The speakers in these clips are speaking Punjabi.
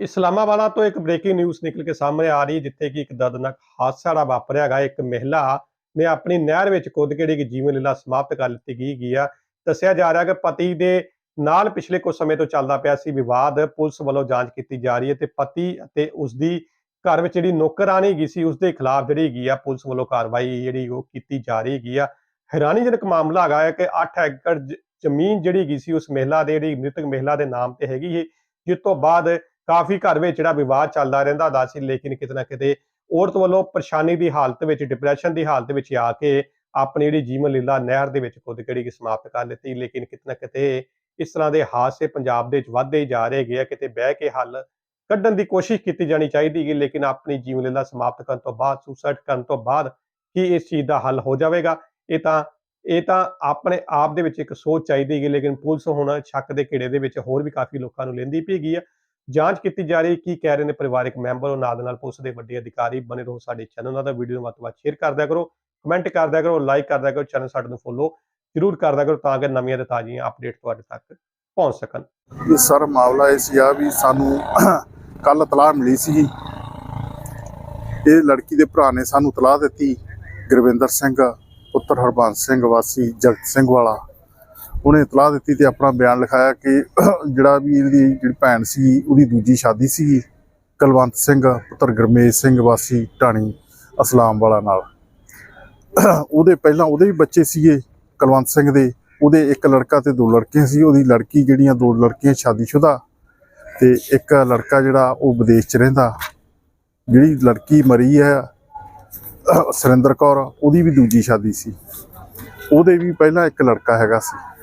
ਇਸਲਾਮਾਬਾਦ ਤੋਂ ਇੱਕ ਬ੍ਰੇਕਿੰਗ ਨਿਊਜ਼ ਨਿਕਲ ਕੇ ਸਾਹਮਣੇ ਆ ਰਹੀ ਜਿੱਥੇ ਕਿ ਇੱਕ ਦਰਦਨਾਕ ਹਾਦਸਾ ਜਿਹੜਾ ਵਾਪਰਿਆ ਹੈਗਾ, ਇੱਕ ਮਹਿਲਾ ਨੇ ਆਪਣੀ ਨਹਿਰ ਵਿੱਚ ਕੁੱਦ ਕੇ ਜਿਹੜੀ ਜੀਵਨ ਲੀਲਾ ਸਮਾਪਤ ਕਰ ਲਿੱਤੀ ਗਈ ਗਈ ਆ। ਦੱਸਿਆ ਜਾ ਰਿਹਾ ਕਿ ਪਤੀ ਦੇ ਨਾਲ ਪਿਛਲੇ ਕੁਝ ਸਮੇਂ ਤੋਂ ਚੱਲਦਾ ਪਿਆ ਸੀ ਵਿਵਾਦ, ਪੁਲਿਸ ਵੱਲੋਂ ਜਾਂਚ ਕੀਤੀ ਜਾ ਰਹੀ ਹੈ ਤੇ ਪਤੀ ਅਤੇ ਉਸ ਦੀ ਘਰ ਵਿੱਚ ਜਿਹੜੀ ਨੌਕਰਾਨੀ ਗਈ ਸੀ ਉਸ ਦੇ ਖਿਲਾਫ ਜਿਹੜੀ ਹੈਗੀ ਆ, ਪੁਲਿਸ ਵੱਲੋਂ ਕਾਰਵਾਈ ਜਿਹੜੀ ਉਹ ਕੀਤੀ ਜਾ ਰਹੀ ਗਈ ਆ। ਹੈਰਾਨੀਜਨਕ ਮਾਮਲਾ ਹੈਗਾ ਹੈ ਕਿ 8 ਏਕੜ ਜ- ਜ਼ਮੀਨ ਜਿਹੜੀ ਗਈ ਸੀ, ਉਸ ਮਹਿਲਾ ਦੇ, ਜਿਹੜੀ ਮ੍ਰਿਤਕ ਮਹਿਲਾ ਦੇ ਨਾਮ ਤੇ ਹੈਗੀ ਹੈ ਜਿਸ ਤੋਂ ਬਾਅਦ ਕਾਫੀ ਘਰ ਵਿੱਚ ਜਿਹੜਾ ਵਿਵਾਦ ਚੱਲਦਾ ਰਹਿੰਦਾ ਹੁੰਦਾ ਸੀ, ਲੇਕਿਨ ਕਿਤੇ ਨਾ ਕਿਤੇ ਔਰਤ ਵੱਲੋਂ ਪਰੇਸ਼ਾਨੀ ਦੀ ਹਾਲਤ ਵਿੱਚ ਡਿਪਰੈਸ਼ਨ ਦੀ ਹਾਲਤ ਵਿੱਚ ਆ ਕੇ ਆਪਣੀ ਜਿਹੜੀ ਜੀਵਨ ਲੀਲਾ ਨਹਿਰ ਦੇ ਵਿੱਚ ਖੁਦ ਕਿਹੜੀ ਕਿ ਸਮਾਪਤ ਕਰ ਦਿੱਤੀ ਲੇਕਿਨ ਕਿਤੇ ਨਾ ਕਿਤੇ ਇਸ ਤਰ੍ਹਾਂ ਦੇ ਹਾਦਸੇ ਪੰਜਾਬ ਦੇ ਵਿੱਚ ਵੱਧਦੇ ਜਾ ਰਹੇ ਗਏ ਕਿਤੇ ਬਹਿ ਕੇ ਹੱਲ ਕੱਢਣ ਦੀ ਕੋਸ਼ਿਸ਼ ਕੀਤੀ ਜਾਣੀ ਚਾਹੀਦੀ ਹੈ ਲੇਕਿਨ ਆਪਣੀ ਜੀਵਨ ਲੀਲਾ ਸਮਾਪਤ ਕਰਨ ਤੋਂ ਬਾਅਦ ਸੁਸਾਈਡ ਕਰਨ ਤੋਂ ਬਾਅਦ ਕੀ ਇਸ ਚੀਜ਼ ਦਾ ਹੱਲ ਹੋ ਜਾਵੇਗਾ? ਇਹ ਤਾਂ ਇਹ ਤਾਂ ਆਪਣੇ ਆਪ ਦੇ ਵਿੱਚ ਇੱਕ ਸੋਚ ਚਾਹੀਦੀ ਹੈ ਲੇਕਿਨ ਪੁਲਿਸ ਹੁਣ ਸ਼ੱਕ ਦੇ ਘੇੜੇ ਦੇ ਵਿੱਚ ਹੋਰ ਵੀ ਕਾਫੀ ਲੋਕਾਂ ਨੂੰ ਲੈਂਦੀ ਪਈ ਗਈ ਹੈ ਜਾਂਚ ਕੀਤੀ ਜਾ ਰਹੀ ਹੈ ਕੀ ਕਹਿ ਰਹੇ ਨੇ ਪਰਿਵਾਰਕ ਮੈਂਬਰ, ਉਹ ਨਾਲ ਦੇ ਨਾਲ ਪੁਲਿਸ ਦੇ ਵੱਡੇ ਅਧਿਕਾਰੀ ਬਣੇ ਰਹੋ ਸਾਡੇ ਚੈਨਲ ਨਾਲ ਦਾ ਵੀਡੀਓ ਨੂੰ ਵੱਧ ਤੋਂ ਵੱਧ ਸ਼ੇਅਰ ਕਰ ਕਰੋ ਕਮੈਂਟ ਕਰਦਿਆ ਕਰੋ ਲਾਈਕ ਕਰ ਕਰੋ ਚੈਨਲ ਸਾਡੇ ਨੂੰ ਫੋਲੋ ਜ਼ਰੂਰ ਕਰ ਕਰੋ ਤਾਂ ਕਿ ਨਵੀਆਂ ਤੇ ਤਾਜ਼ੀਆਂ ਅਪਡੇਟ ਤੁਹਾਡੇ ਤੱਕ ਪਹੁੰਚ ਸਕਣ। ਇਹ ਸਰ ਮਾਮਲਾ ਇਹ ਸੀ ਆ ਵੀ ਸਾਨੂੰ ਕੱਲ ਤਲਾਹ ਮਿਲੀ ਸੀ। ਇਹ ਲੜਕੀ ਦੇ ਭਰਾ ਨੇ ਸਾਨੂੰ ਤਲਾਹ ਦਿੱਤੀ, ਗੁਰਵਿੰਦਰ ਸਿੰਘ, ਪੁੱਤਰ ਹਰਬੰਸ ਸਿੰਘ ਵਾਸੀ ਜਗਤ ਸਿੰਘ ਵਾਲਾ। ਉਹਨੇ ਇਤਲਾਹ ਦਿੱਤੀ ਤੇ ਆਪਣਾ ਬਿਆਨ ਲਿਖਾਇਆ ਕਿ ਜਿਹੜਾ ਵੀ ਇਹਦੀ ਜਿਹੜੀ ਭੈਣ ਸੀ, ਉਹਦੀ ਦੂਜੀ ਸ਼ਾਦੀ ਸੀ, ਕੁਲਵੰਤ ਸਿੰਘ, ਪੁੱਤਰ ਗਰਮੇਸ਼ ਸਿੰਘ, ਵਾਸੀ ਢਾਣੀ ਅਸਲਾਮ ਵਾਲਾ ਨਾਲ। ਉਹਦੇ ਪਹਿਲਾਂ ਉਹਦੇ ਵੀ ਬੱਚੇ ਸੀਗੇ, ਕੁਲਵੰਤ ਸਿੰਘ ਦੇ। ਉਹਦੇ ਇੱਕ ਲੜਕਾ ਤੇ ਦੋ ਲੜਕੀਆਂ ਸੀ। ਉਹਦੀ ਲੜਕੀ ਜਿਹੜੀਆਂ ਦੋ ਲੜਕੀਆਂ ਸ਼ਾਦੀशुदा ਤੇ ਇੱਕ ਲੜਕਾ ਜਿਹੜਾ ਉਹ ਵਿਦੇਸ਼ 'ਚ ਰਹਿੰਦਾ। ਜਿਹੜੀ ਲੜਕੀ ਮਰੀ ਹੈ, ਅਹ ਸੁਰਿੰਦਰ ਕੌਰ, ਉਹਦੀ ਵੀ ਦੂਜੀ ਸ਼ਾਦੀ ਸੀ। ਉਹਦੇ ਵੀ ਪਹਿਲਾਂ ਇੱਕ ਲੜਕਾ ਹੈਗਾ ਸੀ।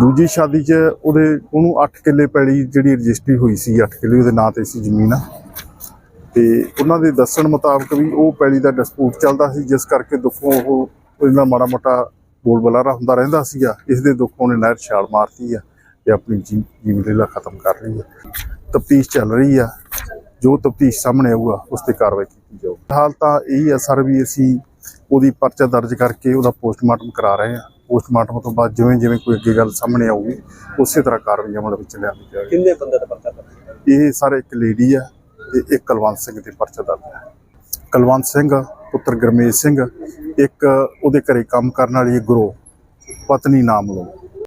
ਦੂਜੀ ਸ਼ਾਦੀ 'ਚ ਉਹਦੇ ਉਹਨੂੰ 8 ਕਿੱਲੇ ਪੈਲੀ ਜਿਹੜੀ ਰਜਿਸਟਰੀ ਹੋਈ ਸੀ 8 ਕਿੱਲੇ ਉਹਦੇ ਨਾਂ ਤੇ ਸੀ ਜ਼ਮੀਨ। ਆ ਤੇ ਉਹਨਾਂ ਦੇ ਦੱਸਣ ਮੁਤਾਬਕ ਵੀ ਉਹ ਪੈਲੀ ਦਾ ਡਿਸਪੂਟ ਚੱਲਦਾ ਸੀ, ਜਿਸ ਕਰਕੇ ਦੁੱਖੋਂ ਉਹ ਇਹਨਾਂ ਮਾੜਾ ਮੋਟਾ ਬੋਲ ਬਲਾਰਾ ਹੁੰਦਾ ਰਹਿੰਦਾ ਸੀਗਾ। ਇਸ ਦੇ ਦੁੱਖੋਂ ਨੇ ਨਹਿਰ ਛਾਲ ਮਾਰਤੀ ਆ ਤੇ ਆਪਣੀ ਜੀ- ਜੀਵਨ ਲੀਲਾ ਖਤਮ ਕਰ ਰਹੀ ਆ। ਤਫਤੀਸ਼ ਚੱਲ ਰਹੀ ਆ। ਜੋ ਤਫਤੀਸ਼ ਸਾਹਮਣੇ ਆਊਗਾ, ਉਸ ਤੇ ਕਾਰਵਾਈ ਕੀਤੀ ਜਾਊਗੀ। ਹਾਲ ਤਾਂ ਇਹੀ ਆ ਸਰ, ਵੀ ਅਸੀਂ ਉਹਦੀ ਪਰਚਾ ਦਰਜ ਕਰਕੇ ਉਹਦਾ ਪੋਸਟਮਾਰਟਮ ਕਰਾ ਰਹੇ ਹਾਂ ਪੋਸਟਮਾਰਟਮ ਤੋਂ ਬਾਅਦ ਜਿਵੇਂ ਜਿਵੇਂ ਕੋਈ ਅੱਗੇ ਗੱਲ ਸਾਹਮਣੇ ਆਊਗੀ ਉਸੇ ਤਰ੍ਹਾਂ ਕਾਰਵਾਈ ਅਮਲ ਵਿੱਚ ਲਿਆਂਦੀ ਜਾਵੇਗੀ। ਕਿੰਨੇ ਬੰਦੇ ਦਾ ਪਰਚਾ ਦਰਜ ਇਹ ਸਾਰੇ ਇੱਕ ਲੇਡੀ ਆ ਤੇ ਇੱਕ ਕੁਲਵੰਤ ਸਿੰਘ ਦੇ ਪਰਚਾ ਦਰਜ ਹੈ ਕੁਲਵੰਤ ਸਿੰਘ ਪੁੱਤਰ ਗਰਮੇਸ਼ ਸਿੰਘ ਇੱਕ ਉਹਦੇ ਘਰੇ ਕੰਮ ਕਰਨ ਵਾਲੀ ਗੁਰੂ ਪਤਨੀ ਨਾਮ ਲਓ।